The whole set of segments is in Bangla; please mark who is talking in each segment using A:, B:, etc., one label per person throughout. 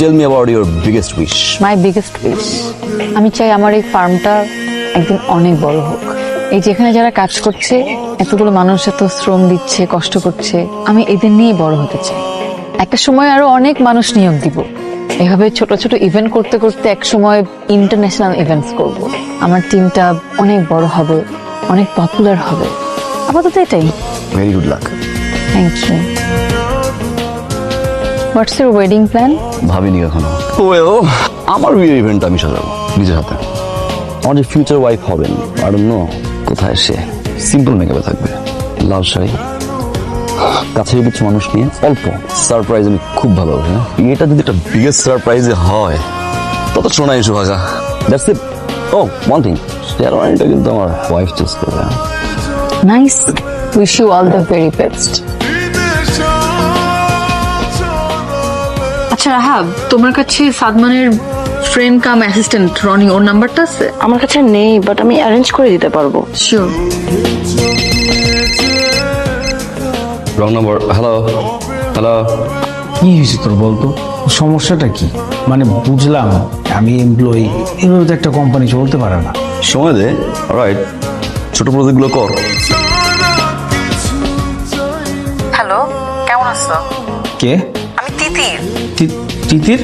A: Tell me about your biggest wish
B: my biggest wish আমি চাই আমার এই ফার্মটা একদিন অনেক বড় হোক। এই যেখানে যারা কাজ করছে এতগুলো মানুষ এত শ্রম দিচ্ছে কষ্ট করছে আমি এদের নিয়ে বড় হতে চাই। একটা সময় আরও অনেক মানুষ নিয়োগ দিব। এভাবে ছোট ছোট ইভেন্ট করতে করতে এক সময় ইন্টারন্যাশনাল ইভেন্টস করব। আমার টিমটা অনেক বড় হবে অনেক পপুলার হবে। আপাতত এটাই।
A: Very good luck
B: thank you what's your wedding plan
A: ভাবিনি এখনও ওয়েল আমার বিয়ের ইভেন্ট আমি সাজাবো নিজের হাতে। আমার যে ফিউচার ওয়াইফ হবেন আর নো কোথায় সে। সিম্পল মেকআপে থাকবে লাল শাড়ি কাছে কিছু মানুষ নিয়ে অল্প। সারপ্রাইজ আমি খুব ভালোবাসি হ্যাঁ? এটা যদি একটা বিগেস্ট সারপ্রাইজে হয় তত শোনাই সুভাষা that's it O one thing শেয়ারওয়ানিটা কিন্তু আমার ওয়াইফ চুজ করবে
B: nice wish you all the very best আচ্ছা রাহাব তোমার কাছে সাদমানের ফ্রেন্ড কাম অ্যাসিস্ট্যান্ট রনি ওর নাম্বারটা আছে?
C: আমার কাছে নেই বাট আমি অ্যারেঞ্জ করে দিতে পারব।
B: Sure
A: wrong number hello hello
D: কি হয়েছে তোর বলতো? সমস্যাটা কি? মানে বুঝলাম আমি এমপ্লয়ি এভাবে তো একটা কোম্পানি চলতে পারে না।
A: সময় দে রাইট ছোট প্রজেক্টগুলো কর।
B: হ্যালো কেমন আছো?
D: কে?
B: তিতির।
D: তিতির?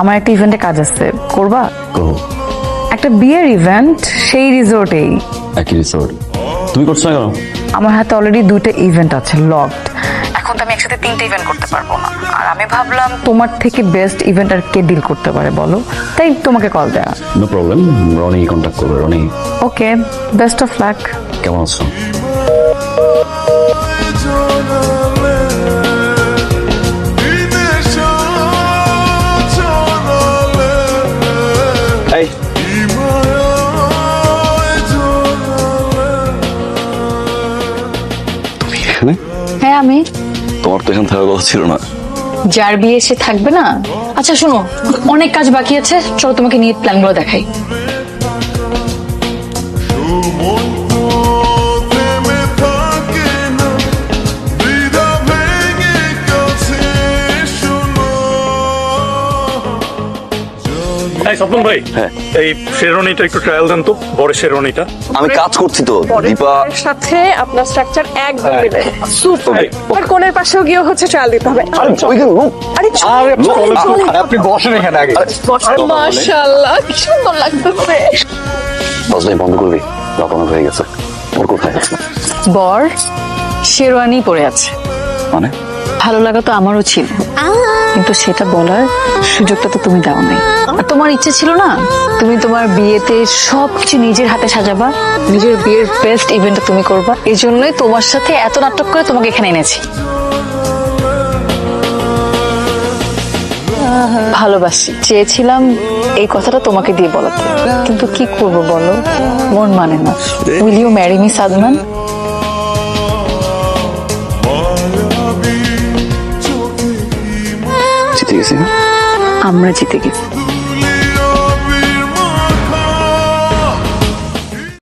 B: আমার একটা ইভেন্টে কাজ আছে। করবা?
A: করো
B: একটা বিয়ের ইভেন্ট সেই রিসোর্টেই
A: একই রিসোর্ট তুমি করছ না কেন?
B: আমার হাতে অলরেডি দুইটা ইভেন্ট আছে লকড এখন তো আমি একসাথে তিনটা ইভেন্ট করতে পারব না। আর আমি ভাবলাম তোমার থেকে বেস্ট ইভেন্ট আর কে ডিল করতে পারে বলো? তাই তোমাকে কল দেয়া।
A: নো প্রবলেম রনি কন্ট্যাক্ট করবে Rony.
B: Okay best of luck
A: কেমন আছো?
B: হ্যাঁ আমি।
A: তোমার তো এখানে থাকার কথা ছিল না।
B: যার বিয়ে সে থাকবে না? আচ্ছা শোনো অনেক কাজ বাকি আছে। চলো তোমাকে নিয়ে প্ল্যানগুলো দেখাই।
E: এই স্বপন ভাই
A: হ্যাঁ।
E: এই শেরওয়ানিটা একটু ট্রায়াল দেন তো বড় শেরওয়ানিটা
A: আমি কাজ করছি তো দীপা
F: সাথে আপনার স্ট্রাকচার একদম। মিলে সুপার আর কোণের পাশেও গিয়ে হচ্ছে ট্রায়াল দিতে হবে।
A: আরে ওইখানে লোক
F: আরে
D: আপনি বসেন এখানে আগে।
F: মাশাআল্লাহ কি সুন্দর লাগতেছে।
A: বন্ধ করবি? হয়ে গেছে। ওর কোথায়? আছে
B: বর শেরওয়ানি পরে আছে।
A: মানে?
B: ভালো লাগা তো আমারও ছিল। কিন্তু সেটা বলার সুযোগটা তো তুমি দাও নাই আর তোমার ইচ্ছে ছিল না? তুমি তোমার বিয়েতে সবকিছু নিজের হাতে সাজাবা, নিজের বিয়ের বেস্ট ইভেন্টটা তুমি করবা। এই জন্যই তোমার সাথে এত নাটক করে তোমাকে এখানে এনেছি। ভালোবাসি। চেয়েছিলাম এই কথাটা তোমাকে দিয়ে বলাতে। কিন্তু কি করব বলো? মন মানে না। Will you marry me Sadman আমরা জিতে গেছি।